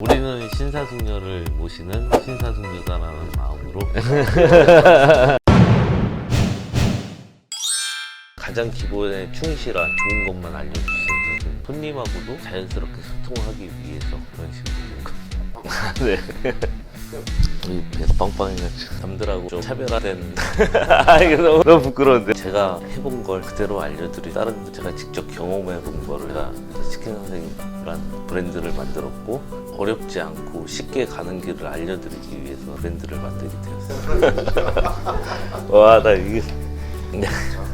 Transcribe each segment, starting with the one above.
우리는 신사숙녀를 모시는 신사숙녀다라는 마음으로 가장 기본에 충실한 좋은 것만 알려주세요. 손님하고도 자연스럽게 소통하기 위해서 그런 식으로. 네. 우리 배가 빵빵해가지고 남들하고 좀 차별화된 아 이게 너무, 부끄러운데 제가 해본 걸 그대로 알려드리 다른 분 제가 직접 경험해본 거를 제가 치킨 선생이란 브랜드를 만들었고 어렵지 않고 쉽게 가는 길을 알려드리기 위해서 브랜드를 만들게 되었어요 와 나 이게 네.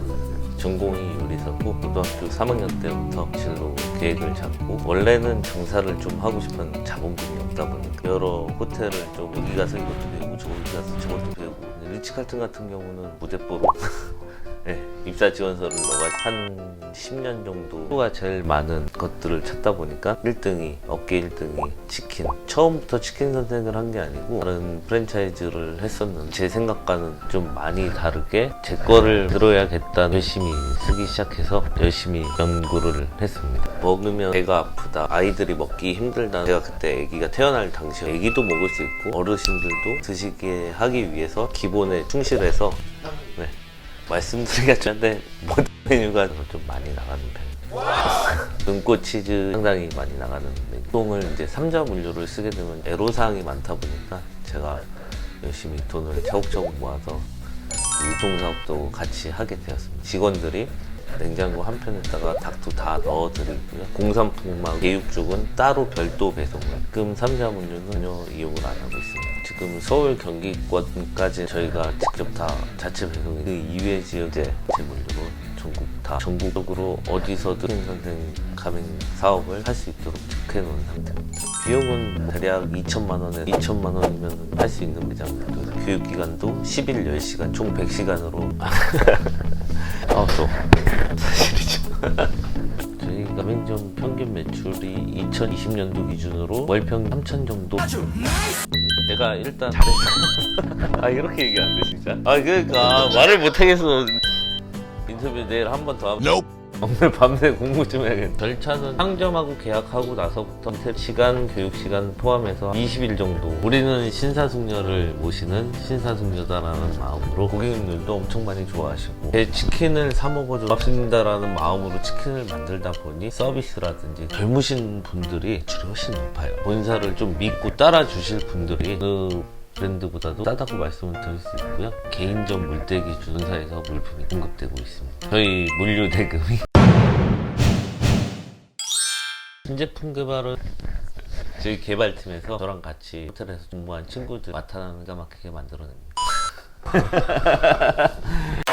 전공이 요리사고 고등학교 3학년 때부터 진로 계획을 잡고 원래는 장사를 좀 하고 싶은 자본금이 없다 보니까 여러 호텔을 좀 여기 가서 이것도 배우고 저기 가서 저것도 배우고 근데 리치 칼튼 같은 경우는 무대뽀로 네, 입사 지원서를 넣어가 한 10년 정도 수가 제일 많은 것들을 찾다 보니까 1등이 업계 1등이 치킨 처음부터 치킨 선택을 한 게 아니고 다른 프랜차이즈를 했었는데 제 생각과는 좀 많이 다르게 제 거를 들어야겠다 열심히 쓰기 시작해서 열심히 연구를 했습니다 먹으면 배가 아프다 아이들이 먹기 힘들다 제가 그때 아기가 태어날 당시에 아기도 먹을 수 있고 어르신들도 드시게 하기 위해서 기본에 충실해서 네. 말씀드리기가 좀 한데 모든 메뉴가 좀 많이 나가는 편입니다. 눈꽃 치즈 상당히 많이 나가는. 보통을 이제 삼자 분류를 쓰게 되면 애로사항이 많다 보니까 제가 열심히 돈을 차곡차곡 모아서 유통 사업도 같이 하게 되었습니다. 직원들이 냉장고 한 편에다가 닭도 다 넣어드리고요. 공산품하고 제육죽은 따로 별도 배송을. 지금 삼자분류는 전혀 이용을 안 하고 있습니다. 지금 서울 경기권까지 저희가 직접 다 자체 배송이 그 이외 지역 제 제물류로 전국 다 전국적으로 어디서든 신 선생 가맹 사업을 할 수 있도록 적해놓은 상태입니다. 비용은 대략 2천만 원에 2천만 원이면 할 수 있는 매장입니다. 교육기간도 10일 10시간 총 100시간으로 아, 또 사실이죠. 저희 가맹점 평균 매출이 2020년도 기준으로 월평 3천 정도. 내가 일단 잘했어. 아 이렇게 얘기 안 돼 진짜. 아 그러니까 말을 못 하겠어. 인터뷰 내일 한 번 더 하면. 오늘 밤새 공부 좀 해야겠다. 절차는 상점하고 계약하고 나서부터 시간, 교육 시간 포함해서 20일 정도. 우리는 신사숙녀를 모시는 신사숙녀다라는 마음으로 고객님들도 엄청 많이 좋아하시고 제 치킨을 사 먹어도 고맙습니다라는 마음으로 치킨을 만들다 보니 서비스라든지 젊으신 분들이 매출이 훨씬 높아요. 본사를 좀 믿고 따라 주실 분들이 그 브랜드보다도 싸다고 말씀을 드릴 수 있고요. 개인전 물대기 준사에서 물품이 공급되고 있습니다. 저희 물류 대금이 신제품 개발은 저희 개발팀에서 저랑 같이 호텔에서 근무한 친구들 나타나는 까맣게 만들어냅니다.